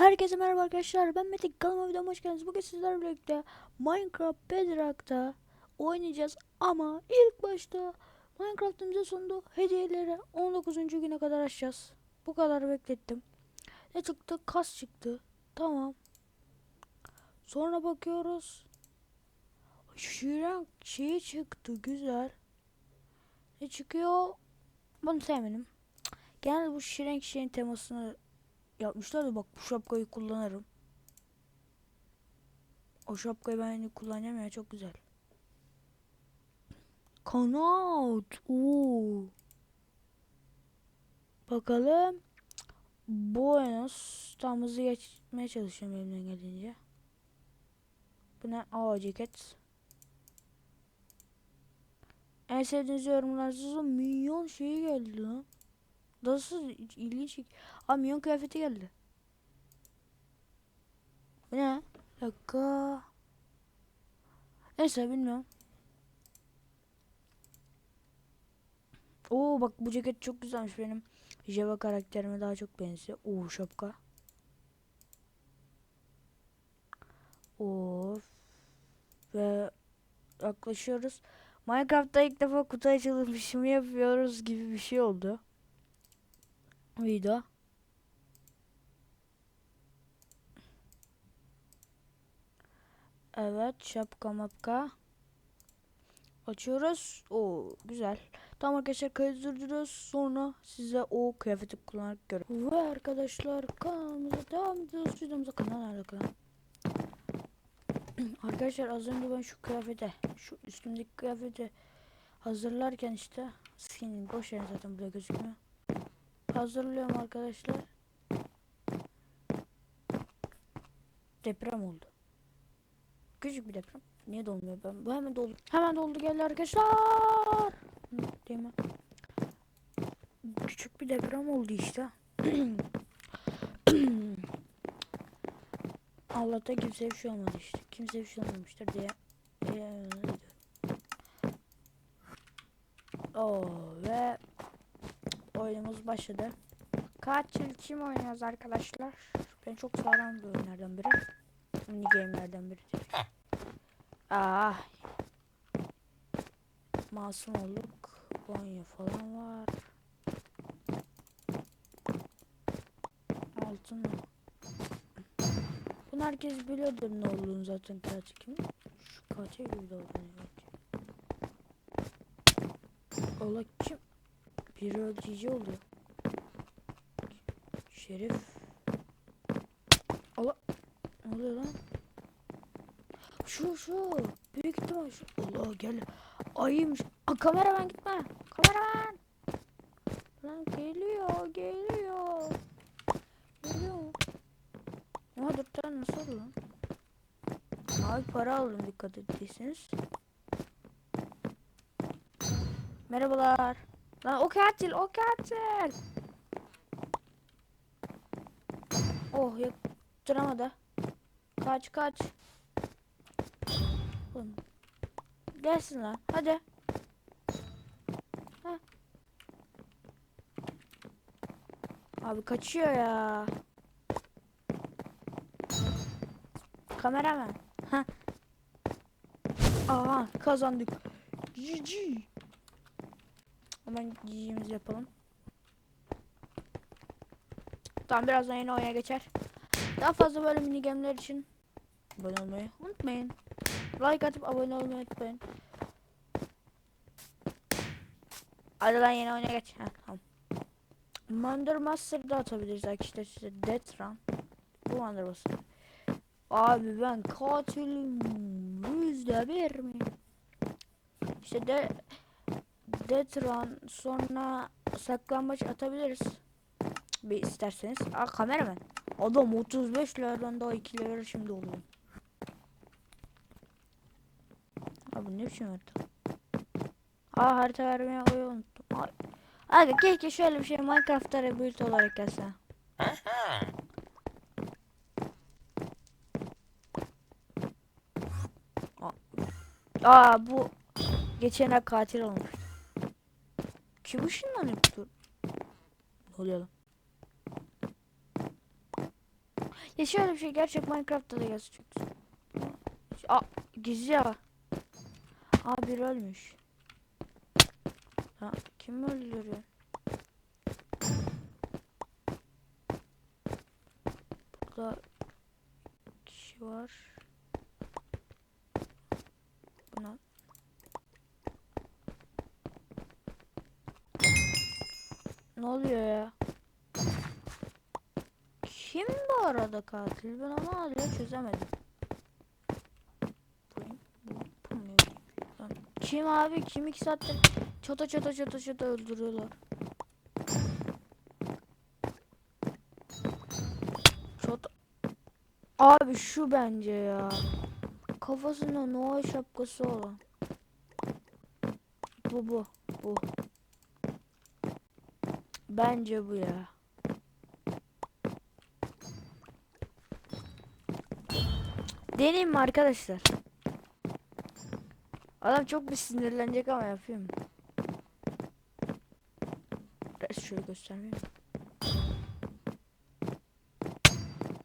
Herkese merhaba arkadaşlar. Ben Metin. Kanalıma videoma hoş geldiniz. Bugün sizlerle birlikte Minecraft Bedrock'ta oynayacağız. Ama ilk başta Minecraft'ımıza sonunda hediyeleri 19. güne kadar açacağız. Bu kadar beklettim. Ne çıktı? Kas çıktı. Tamam. Sonra bakıyoruz. Şiren şeyi çıktı. Güzel. Ne çıkıyor? Bunu sevmedim. Genelde bu şiren şeyin temasını yapmışlar da bak bu şapkayı kullanırım. O şapkayı ben kullanacağım ya çok güzel. Kanat. Oo. Bakalım. Buenos. Tam hızlı geçmeye çalışıyorum elimden geldiğince. Bu ne? Aa ceket. En sevdiğiniz yorumlarınızda milyon şeyi geldi lan. Nasıl ilginç. Aa minyon kıyafeti geldi. Bu ne? Dakika. Neyse bilmiyorum. Oo bak bu ceket çok güzelmiş benim. Java karakterime daha çok benziyor. Oo şapka. Of. Ve yaklaşıyoruz. Minecraft'ta ilk defa kutu açılışımı yapıyoruz gibi bir şey oldu. Video. Evet şapka mapka. Açıyoruz. Oo güzel. Tamam arkadaşlar kaydı durduruyoruz. Sonra size o kıyafeti kullanarak görüyorum. Ve arkadaşlar kanalımıza devam ediyoruz. Videomuza kanal kanal? arkadaşlar az önce ben şu kıyafete, şu üstümdeki kıyafeti hazırlarken işte skin boş yer zaten burada gözükmüyor. Hazırlıyorum arkadaşlar. Deprem oldu. Küçük bir deprem. Niye dolmuyor ben? Bu hemen doldu. Hemen doldu geldi arkadaşlar. Değil mi? Küçük bir deprem oldu işte. Allah'ta kimseye bir şey olmadı işte. Kimseye bir şey olmamıştır diye. diye Oo ve oyunumuz başladı. Kaç yıl kim oynuyoruz arkadaşlar? Ben çok sağlam bir oyunlardan biri. Mini game'lerden biri. Ah. Masum olduk. Bonya falan var. Altın? Bunu herkes biliyordur ne olduğunu zaten katil kim? Şu katil gibi de olduğunu. Ola kim? Biri öldürücü oluyor. Şerif. Allah. Ne oluyor lan? Şu şu. Büyük ihtimal şu. Allah gel. Ayıymış. Aa, kameraman gitme. Kameraman. Lan geliyor geliyor. Geliyor. Ama dört tane nasıl oldu lan? Abi para aldım dikkat ettiyseniz. Merhabalar. Lan o katil o katil. Oh yaptıramadı. Kaç kaç. Oğlum. Gelsin lan hadi. Heh. Abi kaçıyor ya. Kameraman. Ha. Aha kazandık. GG. Hemen GG'mizi yapalım. Tamam birazdan yeni oyuna geçer. Daha fazla böyle mini game'ler için abone olmayı unutmayın. Like atıp abone olmayı unutmayın. Aradan yeni oyuna geç. Heh, tamam. Wonder Master'da atabiliriz arkadaşlar size Death Run. Bu Wonder Master. Abi ben katilim. Yüzde bir mi? İşte de Death Run sonra saklambaç atabiliriz. Bir isterseniz. Aa kameraman. Adam 35 liradan daha 2 lira şimdi oluyor. Abi ne biçim harita? Aa harita vermeyi oyu unuttum. Ay. Abi keşke şöyle bir şey Minecraft'ta rebuild olarak gelse. Aa. Bu geçen ay katil olmuş. Kim ışınlanıyor dur. Ne oluyor lan? Ya şöyle bir şey gerçek Minecraft'ta da yazıyor. Aa gizli ya. Aa biri ölmüş. Ha kim öldürüyor? Burada kişi var. Ne oluyor ya? Kim bu arada katil? Ben onu hala çözemedim. Kim abi? Kim iki saattir çata çata çata çata öldürüyorlar. Çata... Abi şu bence ya. Kafasında Noah şapkası olan. Bu bu. Bu. Bence bu ya. Deneyim mi arkadaşlar? Adam çok bir sinirlenecek ama yapayım. Biraz şöyle göstermeyeyim.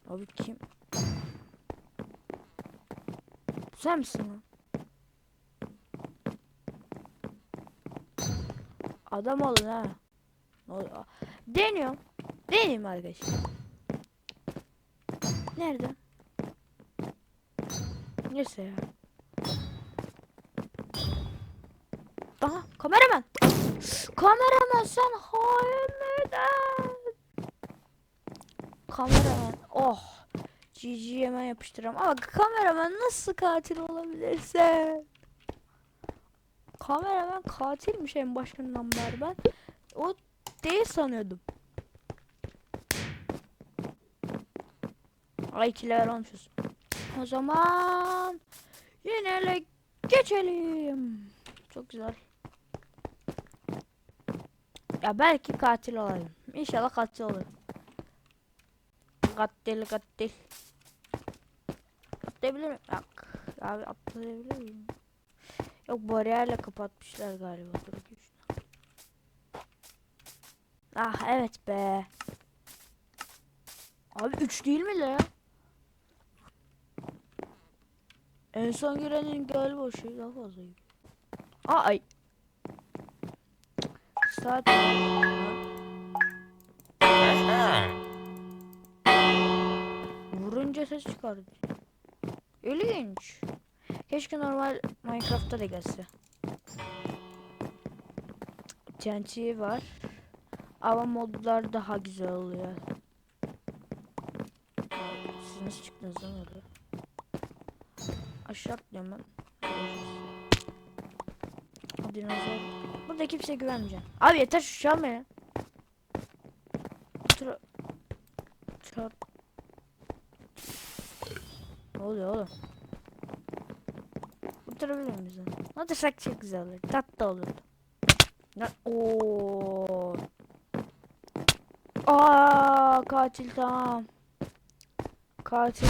Abi kim? Sen misin lan? Adam olun ha. Ne oluyor? Deniyorum. Deneyim arkadaşlar. Nerede? Neyse ya. Aha kameraman. kameraman sen hain? Kameraman. Oh. GG hemen yapıştırıyorum. Ama kameraman nasıl katil olabilirsin? Kameraman katilmiş en başından beri ben. O değil sanıyordum. Ay ikiler olmuşuz. O zaman yine geçelim. Çok güzel. Ya belki katil olayım. İnşallah katil olurum. Katil katil. Atlayabilir miyim? Yok. Abi atlayabilir miyim? Yok bariyerle kapatmışlar galiba. Dur. Ah evet be. Abi 3 değil mi la? En son girenin galiba şey daha fazla ay. Saat. Vurunca ses çıkardı. İlginç. Keşke normal Minecraft'ta da gelse. TNT var. Ama modlar daha güzel oluyor. Siz nasıl çıktınız lan oraya? Aşağı atlıyorum ben. Dinozor. Burada kimseye güvenmeyeceğim. Abi yeter şu çalma ya. Tra... Tra... Ne oluyor oğlum? Kurtarabilir miyiz lan? Desek çok güzel olur. Tatlı olurdu. Ne? Oo. Aa katil tamam. Katil.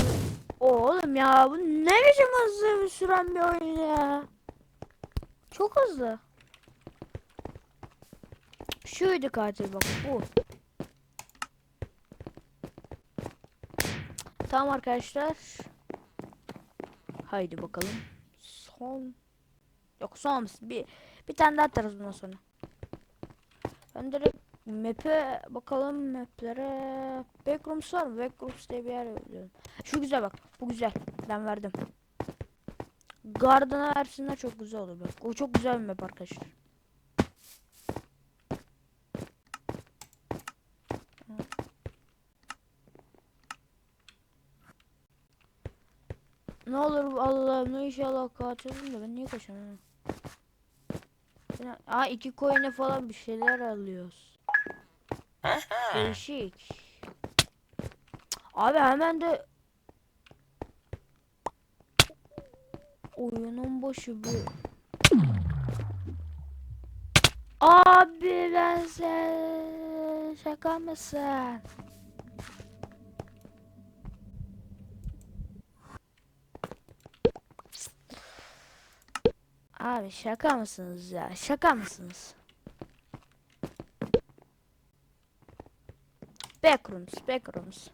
Oğlum ya bu ne biçim hızlı süren bir oyun ya. Çok hızlı. Şuydu katil bak bu. Tamam arkadaşlar. Haydi bakalım. Son. Yok son bir bir tane daha atarız bundan sonra. Ben direkt map'e bakalım map'lere. Backrooms var mı? Backrooms diye bir yer biliyorum. Şu güzel bak. Bu güzel. Ben verdim. Garden'a versinler çok güzel olur bak. O çok güzel bir map arkadaşlar. Ne olur Allah'ım inşallah katilim de ben niye kaçıyorum? Aa iki coin'e falan bir şeyler alıyoruz. Değişik. Abi hemen de oyunun başı bir Abi ben sen şaka mısın? Abi şaka mısınız ya? Şaka mısınız? Backrooms, backrooms.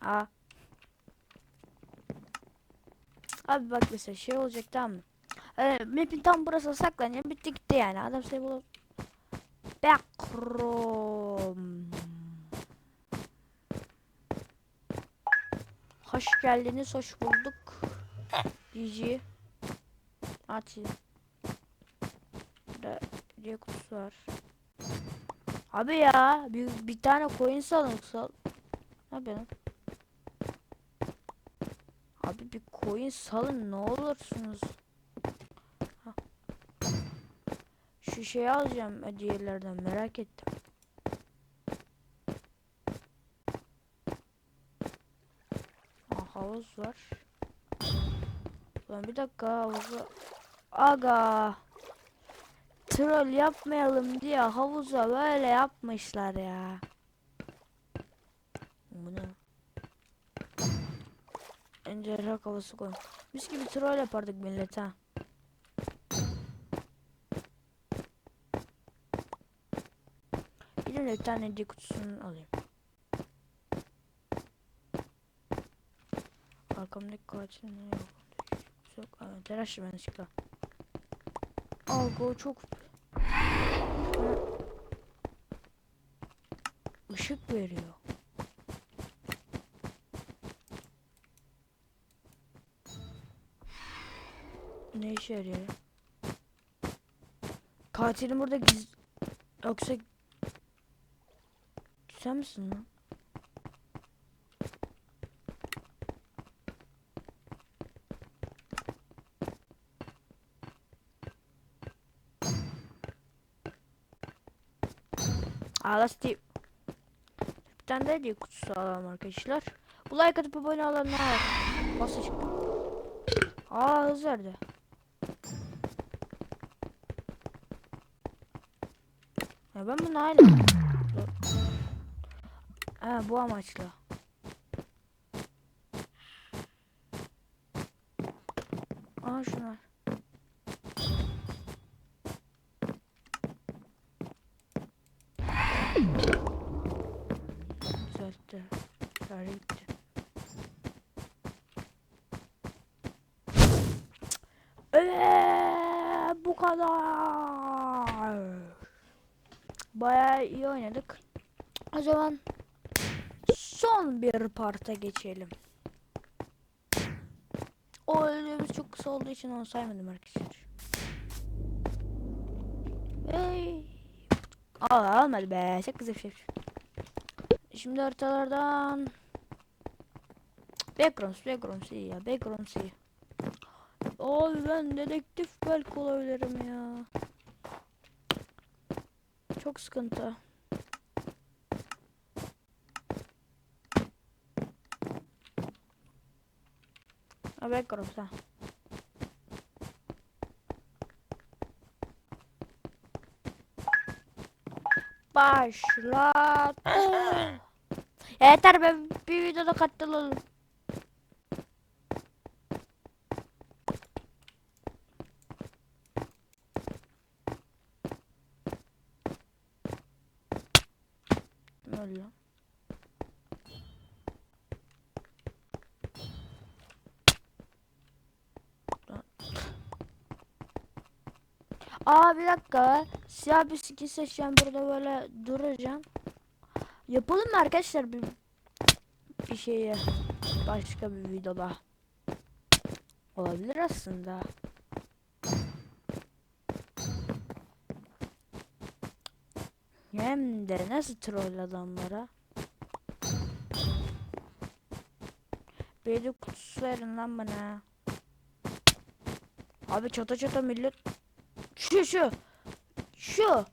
Aa. Abi bak mesela şey olacak tamam mı? Ee, map'in tam burası saklanacağım bitti gitti yani adam seni bulur. Backroom. Geldiniz hoş bulduk GG Aç Burada diye kutusu var Abi ya bir, bir tane coin salın sal Ne yapıyorsun? Abi bir coin salın ne olursunuz. Hah. Şu şeyi alacağım hediyelerden merak ettim. Aa, havuz var. Lan bir dakika havuzu. Aga. Troll yapmayalım diye havuza böyle yapmışlar ya. Bu ne? Önce rock havası koy. Biz gibi troll yapardık millet ha. Bir de tane kutusunu alayım. Arkamdaki katil ne yok? Yok. Evet, telaş ben çıkar. Algo çok ışık veriyor. Ne işe yarıyor? ya? Katilin burada giz... Yoksa... Sen misin lan? Steve. Bir tane de hediye kutusu alalım arkadaşlar. Bu like atıp abone olanlar. Basa çıktı. Aa hız verdi. Ya ben bunu hala... Ha bu amaçla. Aa şunlar. Kadar. Bayağı iyi oynadık. O zaman son bir parta geçelim. O öldüğümüz çok kısa olduğu için onu saymadım arkadaşlar. Hey. Aa, almadı be. Çok güzel bir şey. Şimdi haritalardan Backrooms, Backrooms iyi ya. Backrooms iyi. Abi ben dedektif belki olabilirim ya. Çok sıkıntı. Ha Backrooms ha. Başlat. Yeter be bir videoda katılalım. Oluyor? Aa bir dakika. Siyah bir skin seçeceğim burada böyle duracağım. Yapalım mı arkadaşlar bir bir şeyi başka bir videoda. Olabilir aslında. Hem de nasıl troll adamlara. Bir kutusu verin lan bana. Abi çata çata millet. Şu şu. Şu.